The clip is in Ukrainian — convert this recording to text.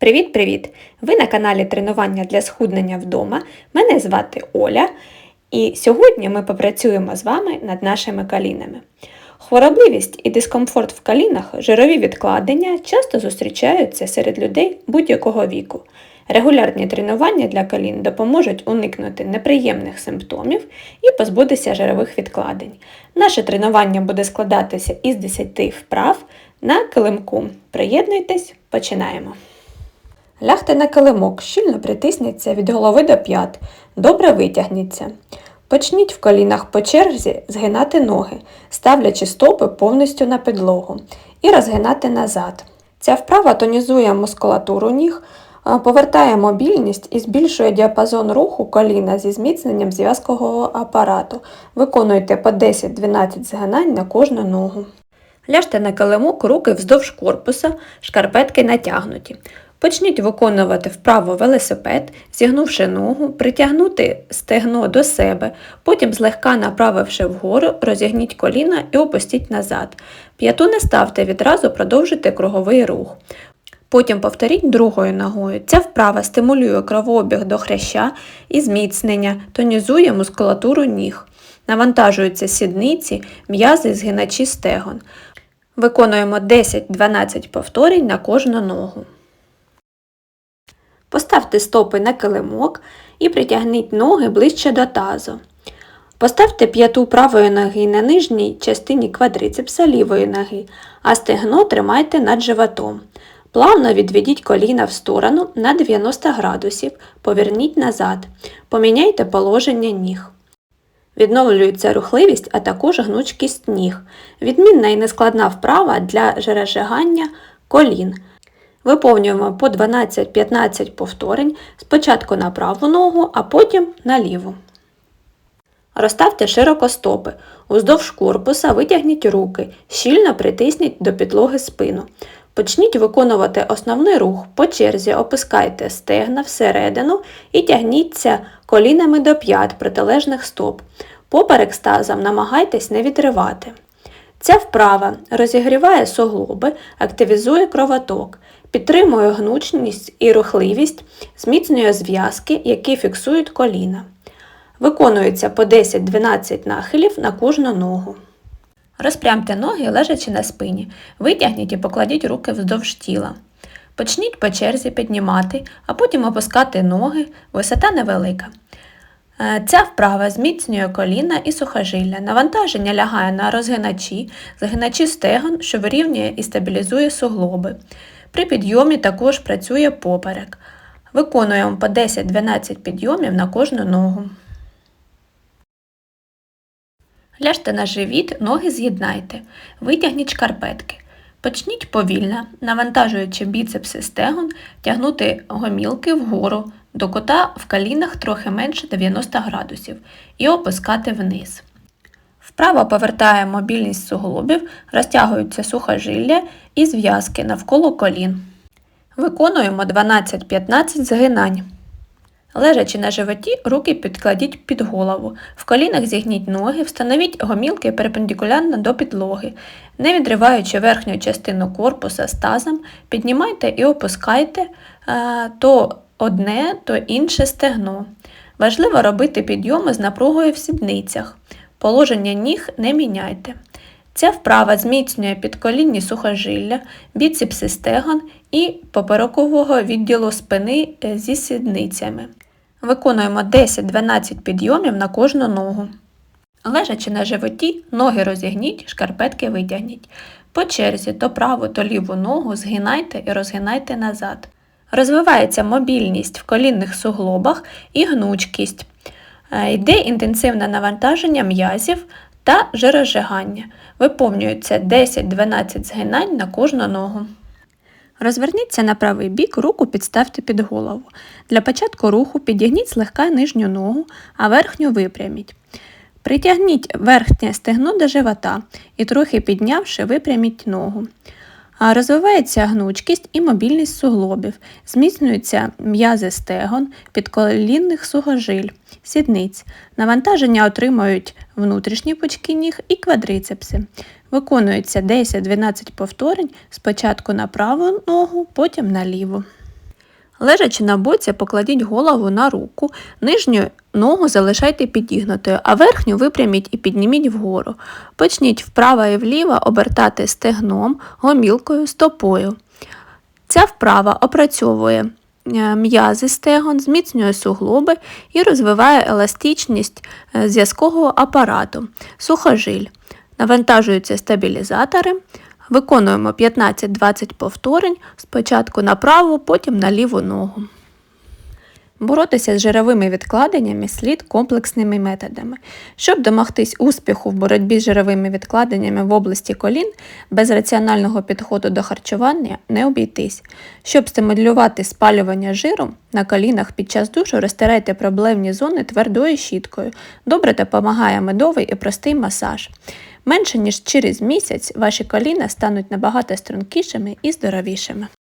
Привіт-привіт! Ви на каналі Тренування для схуднення вдома. Мене звати Оля, і сьогодні ми попрацюємо з вами над нашими колінами. Хворобливість і дискомфорт в колінах, жирові відкладення часто зустрічаються серед людей будь-якого віку. Регулярні тренування для колін допоможуть уникнути неприємних симптомів і позбутися жирових відкладень. Наше тренування буде складатися із 10 вправ на килимку. Приєднуйтесь, починаємо. Лягте на килимок, щільно притисніться від голови до п'ят, добре витягніться. Почніть в колінах по черзі згинати ноги, ставлячи стопи повністю на підлогу і розгинати назад. Ця вправа тонізує мускулатуру ніг, повертає мобільність і збільшує діапазон руху коліна зі зміцненням зв'язкового апарату. Виконуйте по 10-12 згинань на кожну ногу. Ляжте на килимок, руки вздовж корпуса, шкарпетки натягнуті. Почніть виконувати вправо велосипед, зігнувши ногу, притягнути стегно до себе, потім злегка направивши вгору, розігніть коліна і опустіть назад. П'яту не ставте відразу, продовжуйте круговий рух. Потім повторіть другою ногою. Ця вправа стимулює кровообіг до хряща і зміцнення, тонізує мускулатуру ніг. Навантажуються сідниці, м'язи, згиначі стегон. Виконуємо 10-12 повторень на кожну ногу. Поставте стопи на килимок і притягніть ноги ближче до тазу. Поставте п'яту правої ноги на нижній частині квадрицепса лівої ноги, а стегно тримайте над животом. Плавно відведіть коліна в сторону на 90 градусів, поверніть назад. Поміняйте положення ніг. Відновлюється рухливість, а також гнучкість ніг. Відмінна і нескладна вправа для жирожигання колін. Виповнюємо по 12-15 повторень спочатку на праву ногу, а потім на ліву. Розставте широко стопи. Уздовж корпуса витягніть руки, щільно притисніть до підлоги спину. Почніть виконувати основний рух. По черзі опускайте стегна всередину і тягніться колінами до п'ят протилежних стоп. Поперек з тазом намагайтесь не відривати. Ця вправа розігріває суглоби, активізує кровоток, підтримує гнучність і рухливість, зміцнює зв'язки, які фіксують коліна. Виконується по 10-12 нахилів на кожну ногу. Розпрямте ноги, лежачи на спині, витягніть і покладіть руки вздовж тіла. Почніть по черзі піднімати, а потім опускати ноги, висота невелика. Е, Ця вправа зміцнює коліна і сухожилля. Навантаження лягає на розгиначі, згиначі стегон, що вирівнює і стабілізує суглоби. При підйомі також працює поперек. Виконуємо по 10-12 підйомів на кожну ногу. Ляжте на живіт, ноги з'єднайте, витягніть шкарпетки. Почніть повільно, навантажуючи біцепси стегон, тягнути гомілки вгору, до кота в колінах трохи менше 90 градусів і опускати вниз. Вправо повертає мобільність суглобів, розтягуються сухожилля і зв'язки навколо колін. Виконуємо 12-15 згинань. Лежачи на животі, руки підкладіть під голову. В колінах зігніть ноги, встановіть гомілки перпендикулярно до підлоги. Не відриваючи верхню частину корпуса з тазом, піднімайте і опускайте е, то одне, то інше стегно. Важливо робити підйоми з напругою в сідницях. Положення ніг не міняйте. Ця вправа зміцнює підколінні сухожилля, біцепси стегон і поперекового відділу спини е, зі сідницями. Виконуємо 10-12 підйомів на кожну ногу. Лежачи на животі, ноги розігніть, шкарпетки витягніть. По черзі то праву, то ліву ногу згинайте і розгинайте назад. Розвивається мобільність в колінних суглобах і гнучкість. Е, Йде інтенсивне навантаження м'язів та жирозжигання. Виповнюється 10-12 згинань на кожну ногу. Розверніться на правий бік, руку підставте під голову. Для початку руху підігніть злегка нижню ногу, а верхню випряміть. Притягніть верхнє стегно до живота і трохи піднявши, випряміть ногу. Розвивається гнучкість і мобільність суглобів, зміцнюються м'язи стегон, підколінних сухожиль, сідниць. Навантаження отримують внутрішні пучки ніг і квадрицепси. Виконується 10-12 повторень спочатку на праву ногу, потім на ліву. Лежачи на боці, покладіть голову на руку, нижню ногу залишайте підігнутою, а верхню випряміть і підніміть вгору. Почніть вправо і вліво обертати стегном, гомілкою, стопою. Ця вправа опрацьовує е, м'язи стегон, зміцнює суглоби і розвиває еластичність е, зв'язкового апарату, сухожиль. Навантажуються стабілізатори. Виконуємо 15-20 повторень спочатку на праву, потім на ліву ногу. Боротися з жировими відкладеннями слід комплексними методами. Щоб домогтись успіху в боротьбі з жировими відкладеннями в області колін, без раціонального підходу до харчування не обійтись. Щоб стимулювати спалювання жиру, на колінах під час душу розтирайте проблемні зони твердою щіткою. Добре допомагає медовий і простий масаж. Менше ніж через місяць ваші коліна стануть набагато стрункішими і здоровішими.